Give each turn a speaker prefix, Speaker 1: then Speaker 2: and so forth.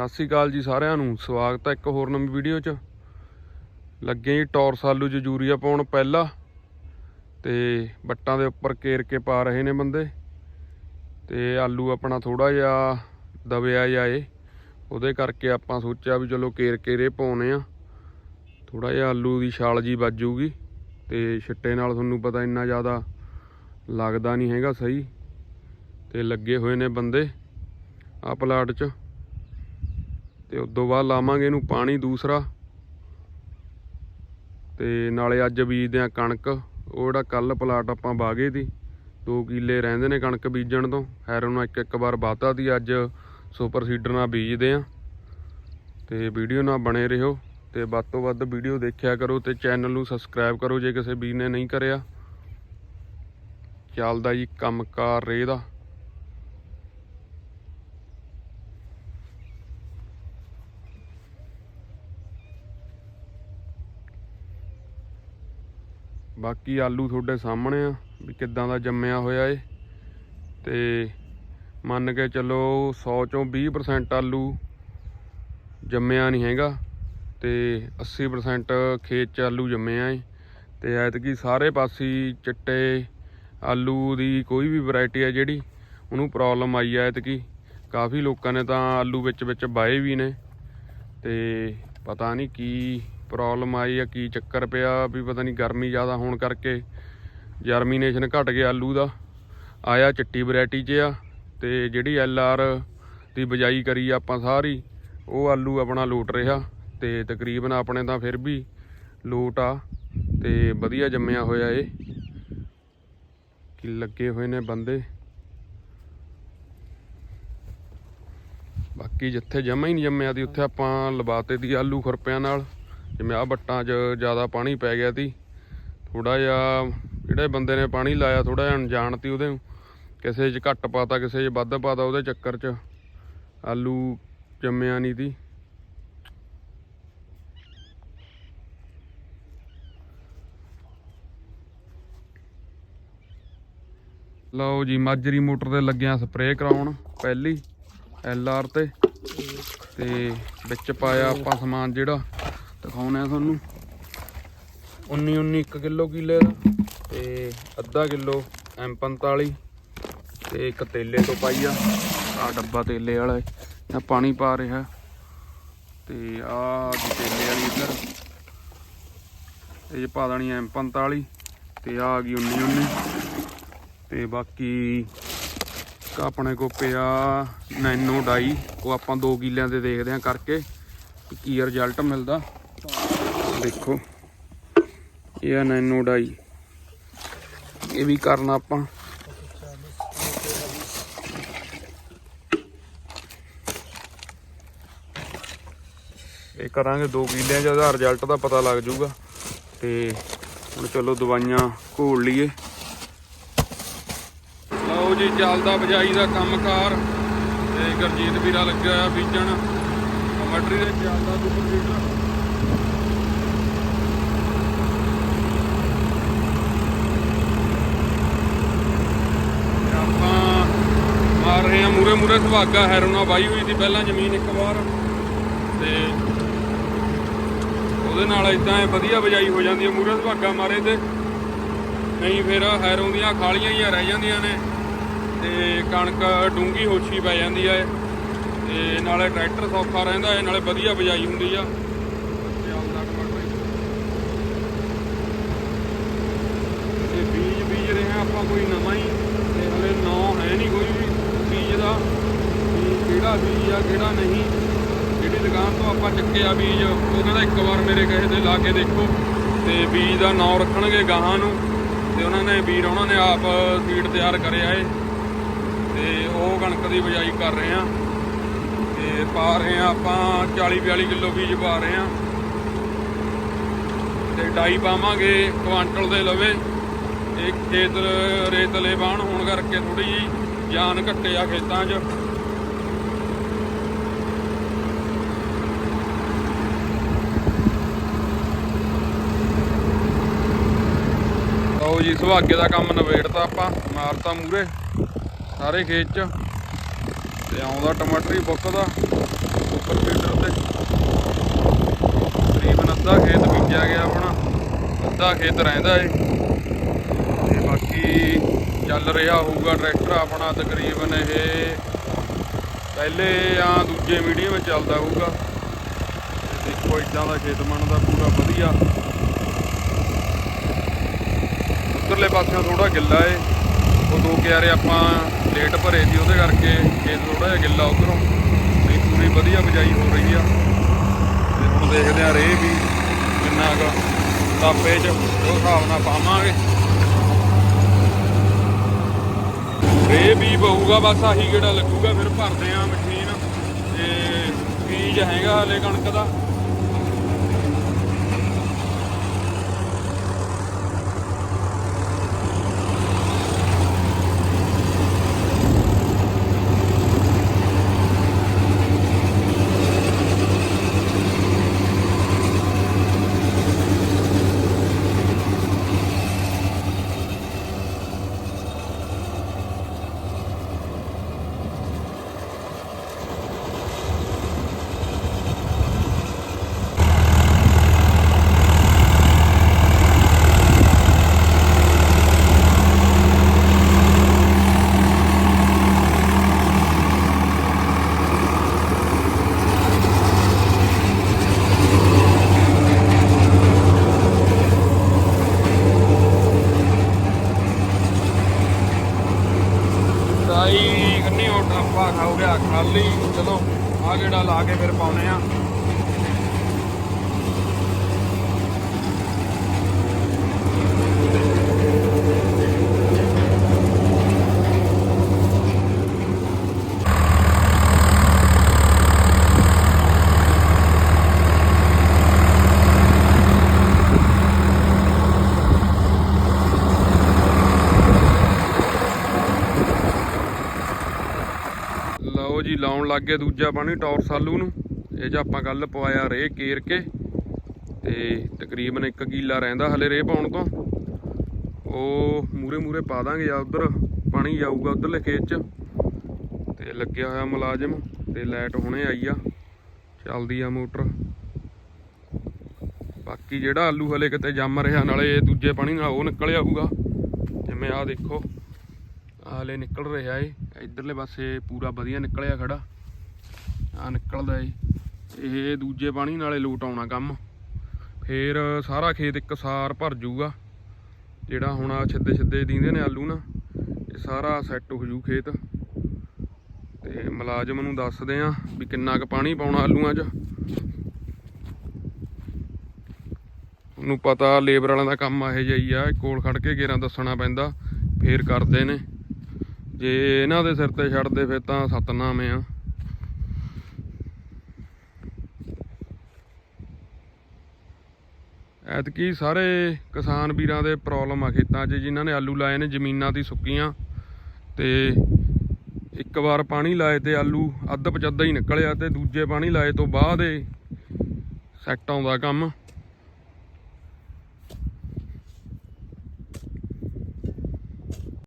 Speaker 1: ਸਤਿ ਸ੍ਰੀ ਅਕਾਲ ਜੀ ਸਾਰਿਆਂ ਨੂੰ, ਸਵਾਗਤ ਹੈ ਇੱਕ ਹੋਰ ਨਵੀਂ ਵੀਡੀਓ 'ਚ। ਲੱਗੇ ਜੀ ਟੌਰਸ ਆਲੂ 'ਚ ਯੂਰੀਆ ਪਾਉਣ ਪਹਿਲਾ ਤੇ ਬੱਟਾਂ ਦੇ ਉੱਪਰ ਕੇਰ ਕੇ ਪਾ ਰਹੇ ਨੇ ਬੰਦੇ। ਤੇ ਆਲੂ ਆਪਣਾ ਥੋੜਾ ਜਿਹਾ ਦਬਿਆ ਜਾਏ ਉਹਦੇ ਕਰਕੇ ਆਪਾਂ ਸੋਚਿਆ ਵੀ ਚਲੋ ਕੇਰ ਕੇਰੇ ਪਾਉਨੇ ਆ। ਥੋੜਾ ਜਿਹਾ ਆਲੂ ਦੀ ਛਾਲ ਜੀ ਵੱਜੂਗੀ ਤੇ ਛਿੱਟੇ ਨਾਲ ਤੁਹਾਨੂੰ ਪਤਾ ਇੰਨਾ ਜ਼ਿਆਦਾ ਲੱਗਦਾ ਨਹੀਂ ਹੈਗਾ ਸਹੀ। ਤੇ ਲੱਗੇ ਹੋਏ ਨੇ ਬੰਦੇ ਆ ਪਲਾਟ 'ਚ। ਤੇ ਤੋਂ ਬਾਅਦ ਲਾਵਾਂਗੇ ਇਹਨੂੰ ਪਾਣੀ ਦੂਸਰਾ। ਤੇ ਨਾਲੇ ਅੱਜ ਬੀਜਦੇ ਆ ਕਣਕ। ਉਹ ਜਿਹੜਾ ਕੱਲ ਪਲਾਟ ਆਪਾਂ ਬਾਗੇ ਦੀ 2 ਕਿੱਲੇ ਰਹਿੰਦੇ ਨੇ ਕਣਕ ਬੀਜਣ ਤੋਂ। ਹੈਰੋਂ ਨੂੰ ਇੱਕ ਇੱਕ ਵਾਰ ਵਾਤਾ ਦੀ, ਅੱਜ ਸੁਪਰ ਸੀਡਰ ਨਾਲ ਬੀਜਦੇ ਆ ਤੇ ਵੀਡੀਓ ਨਾਲ ਬਣੇ ਰਹੋ ਤੇ ਵੱਧ ਤੋਂ ਵੱਧ ਵੀਡੀਓ ਦੇਖਿਆ ਕਰੋ ਤੇ ਚੈਨਲ ਨੂੰ ਸਬਸਕ੍ਰਾਈਬ ਕਰੋ ਜੇ ਕਿਸੇ ਵੀਰ ਨੇ ਨਹੀਂ ਕਰਿਆ। ਚੱਲਦਾ ਜੀ ਕੰਮਕਾਰ ਰੇ ਦਾ। ਬਾਕੀ ਆਲੂ ਤੁਹਾਡੇ ਸਾਹਮਣੇ ਆ, ਵੀ ਕਿੱਦਾਂ ਦਾ ਜੰਮਿਆ ਹੋਇਆ ਏ। ਤੇ ਮੰਨ ਕੇ ਚੱਲੋ 100 ਚੋਂ 20% ਆਲੂ ਜੰਮਿਆ ਨਹੀਂ ਹੈਗਾ, ਤੇ 80% ਖੇਤ ਚ ਆਲੂ ਜੰਮਿਆ ਏ। ਤੇ ਐਤਕੀ ਸਾਰੇ ਪਾਸੇ ਚਿੱਟੇ ਆਲੂ ਦੀ ਕੋਈ ਵੀ ਵੈਰਾਈਟੀ ਹੈ ਜਿਹੜੀ, ਉਹਨੂੰ ਪ੍ਰੋਬਲਮ ਆਈ ਆ ਐਤਕੀ। ਕਾਫੀ ਲੋਕਾਂ ਨੇ ਤਾਂ ਆਲੂ ਵਿੱਚ ਵਿੱਚ ਬਾਏ ਵੀ ਨੇ। ਤੇ ਪਤਾ ਨਹੀਂ ਕੀ ਪ੍ਰੋਬਲਮ ਆਈ ਆ, ਕੀ ਚੱਕਰ ਪਿਆ, ਵੀ ਪਤਾ ਨਹੀਂ ਗਰਮੀ ਜ਼ਿਆਦਾ ਹੋਣ ਕਰਕੇ ਜਰਮੀਨੇਸ਼ਨ ਘਟ ਗਿਆ ਆਲੂ ਦਾ। ਆਇਆ ਚਿੱਟੀ ਵੈਰਾਈਟੀ 'ਚ ਆ, ਤੇ ਜਿਹੜੀ ਐਲ ਆਰ ਦੀ ਬਜਾਈ ਕਰੀ ਆ ਆਪਾਂ ਸਾਰੀ, ਉਹ ਆਲੂ ਆਪਣਾ ਲੋਟ ਰਿਹਾ, ਤੇ ਤਕਰੀਬਨ ਆਪਣੇ ਤਾਂ ਫਿਰ ਵੀ ਲੋਟ ਆ, ਤੇ ਵਧੀਆ ਜੰਮਿਆ ਹੋਇਆ ਏ ਕਿ ਲੱਗੇ ਹੋਏ ਨੇ ਬੰਦੇ। ਬਾਕੀ ਜਿੱਥੇ ਜਮਾ ਹੀ ਨਹੀਂ ਜੰਮਿਆ ਦੀ, ਉੱਥੇ ਆਪਾਂ ਲਵਾਤੇ ਦੀ ਆਲੂ ਖੁਰਪਿਆਂ ਨਾਲ। ਜਿਵੇਂ ਆ ਬੱਟਾਂ 'ਚ ਜ਼ਿਆਦਾ ਪਾਣੀ ਪੈ ਗਿਆ ਤੀ ਥੋੜਾ ਜਿਹਾ ਜਿਹੜੇ ਬੰਦੇ ਨੇ ਪਾਣੀ ਲਾਇਆ ਥੋੜਾ ਜਿਹਾ ਅਣਜਾਣ ਤੀ ਉਹਦੇ। ਕਿਸੇ 'ਚ ਘੱਟ ਪਾਤਾ, ਕਿਸੇ 'ਚ ਵੱਧ ਪਾਤਾ ਉਹਦੇ ਚੱਕਰ 'ਚ। ਆਲੂ ਜੰਮਿਆ ਨਹੀਂ ਤੀ ਲਓ ਜੀ, ਮਾਜਰੀ ਮੋਟਰ ਤੇ ਲੱਗਿਆ ਸਪਰੇਅ ਕਰਾਉਣ, ਪਹਿਲੀ ਐਲ ਆਰ ਤੇ। ਤੇ ਵਿੱਚ ਪਾਇਆ ਆਪਾਂ ਸਮਾਨ ਜਿਹੜਾ। ਦਿਖਾਉਣਾ ਤੁਹਾਨੂੰ। 19 19 1 ਕਿਲੋ ਕਿਲੇ ਦਾ ਤੇ ਅੱਧਾ ਕਿਲੋ M45 ਤੇ ਇੱਕ ਤੇਲੇ ਤੋਂ ਪਾਈ ਆ। ਆ ਡੱਬਾ ਤੇਲੇ ਵਾਲਾ ਇਹ ਪਾਣੀ ਪਾ ਰਿਹਾ। ਤੇ ਆ ਜੀ ਤੇਲੇ ਵਾਲੀ ਇੱਧਰ। ਇਹ ਪਾ ਦੇਣੀ M45 ਤੇ ਆ ਆ ਗਈ 19 19 ਤੇ ਬਾਕੀ ਆਪਣੇ ਕੋ ਪਿਆ ਨੈਨੋ ਡਾਈ। ਉਹ ਆਪਾਂ 2 ਕਿੱਲਿਆਂ ਦੇ ਦੇਖਦੇ ਆਂ ਕਰਕੇ ਵੀ ਕੀ ਰਿਜ਼ਲਟ ਮਿਲਦਾ। ਦੇਖੋ। ਇਹ ਆ ਨੈਨੋ ਡਾਈ। ਇਹ ਵੀ ਕਰਨਾ ਆਪਾਂ। ਇਹ ਕਰਾਂਗੇ 2 ਕਿੱਲਿਆਂ 'ਚ, ਉਹਦਾ ਰਿਜ਼ਲਟ ਦਾ ਪਤਾ ਲੱਗ ਜਾਊਗਾ। ਤੇ ਹੁਣ ਚਲੋ ਦਵਾਈਆਂ ਘੋਲ ਲਈਏ। ਲਓ ਜੀ, ਚੱਲਦਾ ਬਜਾਈ ਦਾ ਕੰਮਕਾਰ। ਤੇ ਗਰਜੀਤ ਵੀਰਾ ਲੱਗਿਆ ਹੋਇਆ ਬੀਜਣ। ਮਟਰੀ ਦੇ ਚੱਲਦਾ ਸੁਪਰ ਸੀਡਰ ਤੇ ਆਪਾਂ ਮਾਰ ਰਹੇ ਆ ਮੂਰੇ ਮੂਰੇ ਸੁਹਾਗਾ ਹੈਰੋਨਾ ਵਾਈ ਹੋਈ ਸੀ ਪਹਿਲਾਂ ਜ਼ਮੀਨ ਇੱਕ ਵਾਰ। ਤੇ ਉਹਦੇ ਨਾਲ ਇਦਾਂ ਵਧੀਆ ਬਜਾਈ ਹੋ ਜਾਂਦੀ ਹੈ ਮੂਰੇ ਸੁਹਾਗਾ ਮਾਰੇ ਤੇ। ਨਹੀਂ, ਫਿਰ ਹੈਰੋਂ ਦੀਆਂ ਖਾਲੀਆਂ ਹੀ ਰਹਿ ਜਾਂਦੀਆਂ ਨੇ। ਤੇ ਕਣਕ ਡੂੰਗੀ ਹੋਛੀ ਪੈ ਜਾਂਦੀ ਹੈ। ਤੇ ਨਾਲੇ ਟਰੈਕਟਰ ਸੌਖਾ ਰਹਿੰਦਾ ਹੈ, ਨਾਲੇ ਵਧੀਆ ਬਜਾਈ ਹੁੰਦੀ ਆ ਚੱਲਦਾ ਟਮਾਟਰ ਤੇ ਬੀਜ ਬੀਜ ਰਹੇ ਹਾਂ ਆਪਾਂ ਕੋਈ ਨਵਾਂ ਹੀ ਤੇ ਹਲੇ ਨਾਂ ਹੈ ਨਹੀਂ ਕੋਈ ਵੀ ਬੀਜ ਦਾ ਵੀ ਕਿਹੜਾ ਜਿਹੜਾ ਨਹੀਂ। ਜਿਹੜੀ ਦੁਕਾਨ ਤੋਂ ਆਪਾਂ ਚੱਕਿਆ ਬੀਜ, ਉਹ ਕਹਿੰਦਾ ਇੱਕ ਵਾਰ ਮੇਰੇ ਕਹੇ ਤੇ ਲਾ ਕੇ ਦੇਖੋ। ਤੇ ਬੀਜ ਦਾ ਨਾਂ ਰੱਖਣਗੇ ਗਾਹਾਂ ਨੂੰ। ਤੇ ਉਹਨਾਂ ਨੇ ਵੀਰ, ਉਹਨਾਂ ਨੇ ਆਪ ਸੀਡ ਤਿਆਰ ਕਰਿਆ ਏ। ਤੇ ਉਹ ਕਣਕ ਦੀ ਬਜਾਈ ਕਰ ਰਹੇ ਆ। ਤੇ ਪਾ ਰਹੇ ਆ ਆਪਾਂ 40 42 ਕਿਲੋ ਬੀਜ ਪਾ ਰਹੇ ਆ। ਤੇ ਡਾਈ ਪਾਵਾਂਗੇ ਕੁਆਂਟਲ ਦੇ ਲਵੇ। ਇਹ ਖੇਤ ਰੇਤਲੇ ਬਾਣ ਹੋਣ ਕਰਕੇ ਥੋੜੀ ਜੀ ਜਾਨ ਘੱਟੇ ਆ ਖੇਤਾਂ 'ਚ। ਲਓ ਜੀ, ਸੁਹਾਗੇ ਦਾ ਕੰਮ ਨਵੇੜਤਾ ਆਪਾਂ, ਮਾਰਤਾ ਮੂਰੇ ਸਾਰੇ ਖੇਤ 'ਚ। ਤੇ ਆਉਂਦਾ ਟਮਾਟਰ ਟਮਾਟਰੀ ਬੁੱਕਦਾ ਸੁਪਰ ਫੀਡਰ ਤੇ। ਤਕਰੀਬਨ ਅੱਧਾ ਖੇਤ ਬੀਜਿਆ ਗਿਆ ਆਪਣਾ, ਅੱਧਾ ਖੇਤ ਰਹਿੰਦਾ ਏ। ਤੇ ਬਾਕੀ ਚੱਲ ਰਿਹਾ ਹੋਊਗਾ ਟਰੈਕਟਰ ਆਪਣਾ ਤਕਰੀਬਨ ਇਹ, ਪਹਿਲੇ ਜਾਂ ਦੂਜੇ ਮੀਡੀਅਮ ਚੱਲਦਾ ਹੋਊਗਾ। ਦੇਖੋ ਇਦਾਂ ਦਾ ਖੇਤ ਬਣਦਾ ਪੂਰਾ ਵਧੀਆ। ਉੱਧਰਲੇ ਪਾਸਿਓਂ ਥੋੜਾ ਗਿੱਲਾ ਏ। ਉਹ ਦੋ ਕਿਆਰੇ ਆਪਾਂ ਲੇਟ ਭਰੇ ਸੀ, ਉਹਦੇ ਕਰਕੇ ਖੇਤ ਥੋੜਾ ਜਿਹਾ ਗਿੱਲਾ ਉਧਰੋਂ। ਨਹੀਂ ਪੂਰੀ ਵਧੀਆ ਬਜਾਈ ਹੋ ਰਹੀ ਆ। ਤੇ ਹੁਣ ਦੇਖਦੇ ਆ ਰੇਹ ਵੀ ਕਿੰਨਾ ਕੁ ਤਾਪੇ 'ਚ ਉਹ ਹਿਸਾਬ ਨਾਲ ਪਾਵਾਂਗੇ। ਰੇਹ ਵੀ ਬਹੂਗਾ ਬਸ ਆਹੀ ਕਿਹੜਾ ਲੱਗੂਗਾ। ਫਿਰ ਭਰਦੇ ਆ ਮਸ਼ੀਨ। ਤੇ ਬੀਜ ਹੈਗਾ ਹਲੇ ਕਣਕ ਦਾ ਸਾਈ ਕੰਨੀ ਉਹ ਟਰੰਪਾ ਖਾਓ ਗਿਆ ਖਾਲੀ ਚਲੋ ਆ ਜਿਹੜਾ ਲਾ ਕੇ ਫਿਰ ਪਾਉਨੇ ਆ ਲਓ ਜੀ ਲਾਉਣ ਲੱਗ ਗਏ ਦੂਜਾ ਪਾਣੀ ਟੌਰਸ ਆਲੂ ਨੂੰ। ਇਹ 'ਚ ਆਪਾਂ ਕੱਲ ਪਵਾਇਆ ਰੇ ਕੇਰ ਕੇ, ਤੇ ਤਕਰੀਬਨ 1 ਕਿੱਲਾ ਰਹਿੰਦਾ ਹਲੇ ਰੇ ਪਾਉਣ ਤੋਂ। ਉਹ ਮੂਰੇ ਮੂਰੇ ਪਾ ਦਾਂਗੇ ਆ ਉਧਰ, ਪਾਣੀ ਜਾਊਗਾ ਉਧਰਲੇ ਖੇਤ 'ਚ। ਤੇ ਲੱਗਿਆ ਹੋਇਆ ਮੁਲਾਜ਼ਮ, ਤੇ ਲਾਈਟ ਹੁਣੇ ਆਈ ਆ, ਚੱਲਦੀ ਆ ਮੋਟਰ। ਬਾਕੀ ਜਿਹੜਾ ਆਲੂ ਹਲੇ ਕਿਤੇ ਜੰਮ ਰਿਹਾ, ਨਾਲੇ ਇਹ ਦੂਜੇ ਪਾਣੀ ਨਾਲ ਉਹ ਨਿਕਲ ਆਊਗਾ। ਜਿਵੇਂ ਆ ਦੇਖੋ ਹਾਲੇ ਨਿਕਲ ਰਿਹਾ ਏ, ਇਧਰਲੇ ਪਾਸੇ ਪੂਰਾ ਵਧੀਆ ਨਿਕਲਿਆ ਖੜਾ। ਆ ਨਿਕਲਦਾ ਏ। ਇਹ ਦੂਜੇ ਪਾਣੀ ਨਾਲੇ ਲੋਟ ਆਉਣਾ ਕੰਮ। ਫੇਰ ਸਾਰਾ ਖੇਤ ਇੱਕ ਸਾਰ ਭਰ ਜਾਊਗਾ। ਜਿਹੜਾ ਹੁਣ ਆ ਛਿੱਦੇ ਛਿੱਦੇ ਦੀਂਦੇ ਨੇ ਆਲੂ ਨਾ, ਇਹ ਸਾਰਾ ਸੈੱਟ ਹੋ ਜੂ ਖੇਤ। ਤੇ ਮੁਲਾਜ਼ਮ ਨੂੰ ਦੱਸਦੇ ਆ ਵੀ ਕਿੰਨਾ ਕੁ ਪਾਣੀ ਪਾਉਣਾ ਆਲੂਆਂ 'ਚ। ਉਹਨੂੰ ਪਤਾ ਲੇਬਰ ਵਾਲਿਆਂ ਦਾ ਕੰਮ ਇਹੋ ਜਿਹਾ ਹੀ ਆ ਕੋਲ ਖੜ ਕੇ ਗੇਰਾਂ ਦੱਸਣਾ ਪੈਂਦਾ, ਫੇਰ ਕਰਦੇ ਨੇ। ਜੇ ਇਹਨਾਂ ਦੇ ਸਿਰ ਤੇ ਛੱਡਦੇ, ਫਿਰ ਤਾਂ ਸਤਨਾਮ ਆ। ਐਤਕੀ ਸਾਰੇ ਕਿਸਾਨ ਵੀਰਾਂ ਦੇ ਪ੍ਰੋਬਲਮ ਆ ਖੇਤਾਂ 'ਚ, ਜਿਨ੍ਹਾਂ ਨੇ ਆਲੂ ਲਾਏ ਨੇ, ਜ਼ਮੀਨਾਂ ਦੀ ਸੁੱਕੀਆਂ। ਤੇ ਇੱਕ ਵਾਰ ਪਾਣੀ ਲਾਏ ਤੇ ਆਲੂ ਅੱਧ ਪਚੱਦਾ ਹੀ ਨਿਕਲਿਆ ਤੇ ਦੂਜੇ ਪਾਣੀ ਲਾਏ ਤੋਂ ਬਾਅਦ ਇਹ ਸੈੱਟ ਆਉਂਦਾ ਕੰਮ।